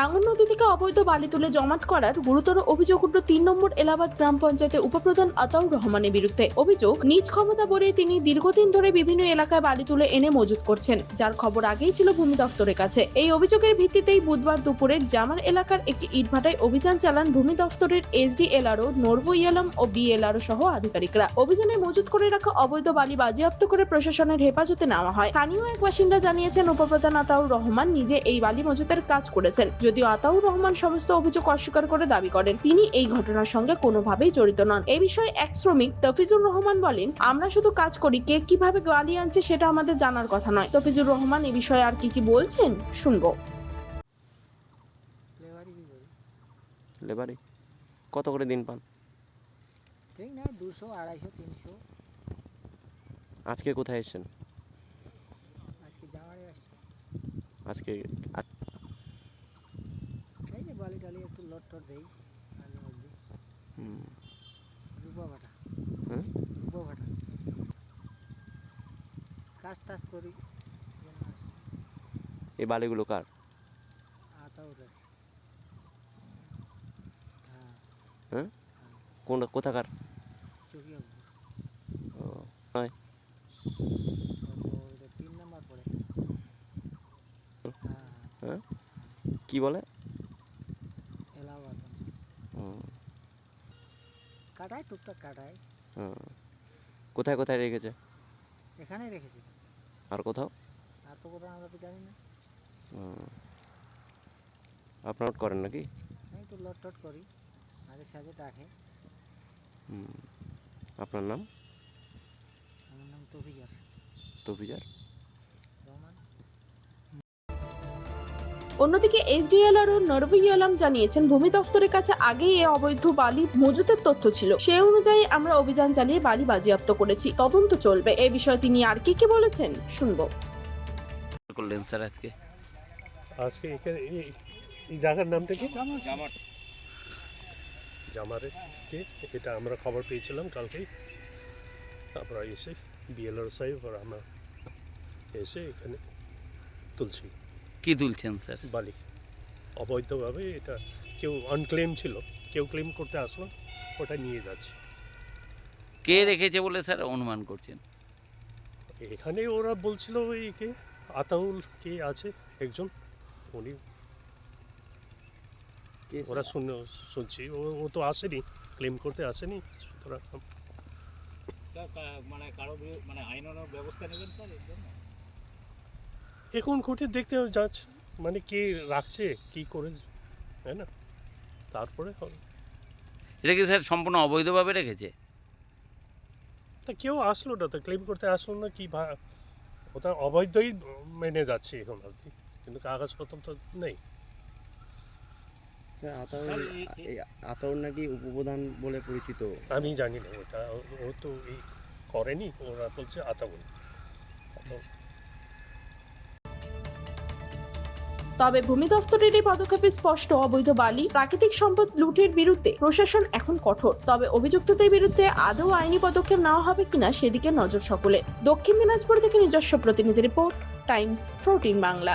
টাঙ্গন নদী থেকে অবৈধ বালি তুলে জমাট করার গুরুতর অভিযোগ উঠল তিন নম্বর এলাহাবাদ গ্রাম পঞ্চায়েতের উপপ্রধান আতাউর রহমানের বিরুদ্ধে। অভিযোগ, নিজ ক্ষমতা বলে তিনি দীর্ঘদিন ধরে বিভিন্ন এলাকায় বালি তুলে এনে মজুত করছেন। যার খবর আগেই ছিল ভূমি দপ্তরের কাছে। এই অভিযোগের ভিত্তিতেই বুধবার দুপুরে জামার এলাকার একটি ইটভাটায় অভিযান চালান ভূমি দপ্তরের এসডিএলআরও নর্বো ইয়ালাম ও বিএলআরও সহ আধিকারিকরা। অভিযানে মজুত করে রাখা অবৈধ বালি বাজেয়াপ্ত করে প্রশাসনের হেফাজতে নেওয়া হয়। স্থানীয় এক বাসিন্দা জানিয়েছেন, উপপ্রধান আতাউর রহমান নিজে এই বালি মজুতের কাজ করেছেন। যদিও আতাউর রহমান সমস্ত অভিযোগ অস্বীকার করে দাবি করেন তিনি এই ঘটনার সঙ্গে কোনোভাবেই জড়িত নন। এ বিষয়ে এক শ্রমিক তফিজুর রহমান বলেন আমরা শুধু কাজ করি কে কীভাবে গালি আনছে সেটা আমাদের জানার কথা নয়। তফিজুর রহমান এই বিষয়ে আর কি কি বলছেন শুনব। লেবারি কত করে দিন পান? ঠিক না দুশো আড়াইশো তিনশো। আজকে কোথায় এসেছেন? আজকে জামারে আসছে। আজকে আ- এই যে বালি টালি একটু লট টট দেই মাঝে মধ্যে হুম, রূপা ভাটা। হ্যাঁ? রূপা ভাটা। কাজ টাজ করি এই বালিগুলো কার? আতাও হ্যাঁ। হ্যাঁ? কোন কোথাকার? ও, নয় তিন নাম্বার পড়ে। হ্যাঁ। হ্যাঁ? কি বলে এলাহাবাদ হুম, কাটায় টুকটাক কাটায় হুম। কোথায় কোথায় রেখেছে? এখানেই রেখেছি। আর কোথাও? আর তো কোথাও আমরা তো জানি না। হুম। আপনার করেন নাকি? আমি একটু লট টট করি। মাঝে সাঝে ডাকে হুম। আপনার নাম? আমার নাম তফিজার। তফিজার? অন্যদিকে এসডিএলআর ও নরবিয়ালাম জানিয়েছেন ভূমি দফতরের কাছে আগেই এ অবৈধ বালি মজুতের তথ্য ছিল। সে অনুযায়ী আমরা অভিযান চালিয়ে বালি বাজেয়াপ্ত করেছি। তদন্ত চলবে। এ বিষয়ে তিনি আর কি কি বলেছেন শুনব। করলেন স্যার আজকে? আজকে এখানে এই এই জায়গার নামটা কি? জামারে কে? এটা আমরা খবর পেয়েছিলাম কালকেই। আমরা এসে বিএলআর সাহেব আর আমরা এসে এখানে তুলছি। কি তুলছেন স্যার? বালি অবৈধভাবে এটা কেউ আনক্লেম ছিল কেউ ক্লেম করতে আসলো ওটা নিয়ে যাচ্ছে। কে রেখেছে বলে স্যার অনুমান করছেন? এখানে ওরা বলছিল ওই কে আতাউল কে আছে একজন উনি ওরা শুনে শুনছি ও ও তো আসেনি ক্লেম করতে আসেনি সুতরাং মানে কারও মানে আইনানুগ ব্যবস্থা নেবেন স্যার এর জন্য? এখন কোর্টে দেখতে যাচ্ছে মানে কে রাখছে কি করে তাই না? তারপরে হবে। এটা কি স্যার সম্পূর্ণ অবৈধভাবে রেখেছে? তা কেউ আসলো না তো ক্লেম করতে আসলো না কি ভা ওটা অবৈধই মেনে যাচ্ছে এখন অবধি কিন্তু কাগজপত্র তো নেই। স্যার আতাউর নাকি উপপ্রধান বলে পরিচিত? আমি জানি না ওটা ও- তো এই করেনি ওরা বলছে আতাউল তবে ভূমি দফতরের এই পদক্ষেপে স্পষ্ট অবৈধ বালি, প্রাকৃতিক সম্পদ লুটের বিরুদ্ধে প্রশাসন এখন কঠোর। তবে অভিযুক্তদের বিরুদ্ধে আদৌ আইনি পদক্ষেপ নেওয়া হবে কিনা সেদিকে নজর সকলে। দক্ষিণ দিনাজপুর থেকে নিজস্ব প্রতিনিধি রিপোর্ট, টাইমস প্রোটিন বাংলা।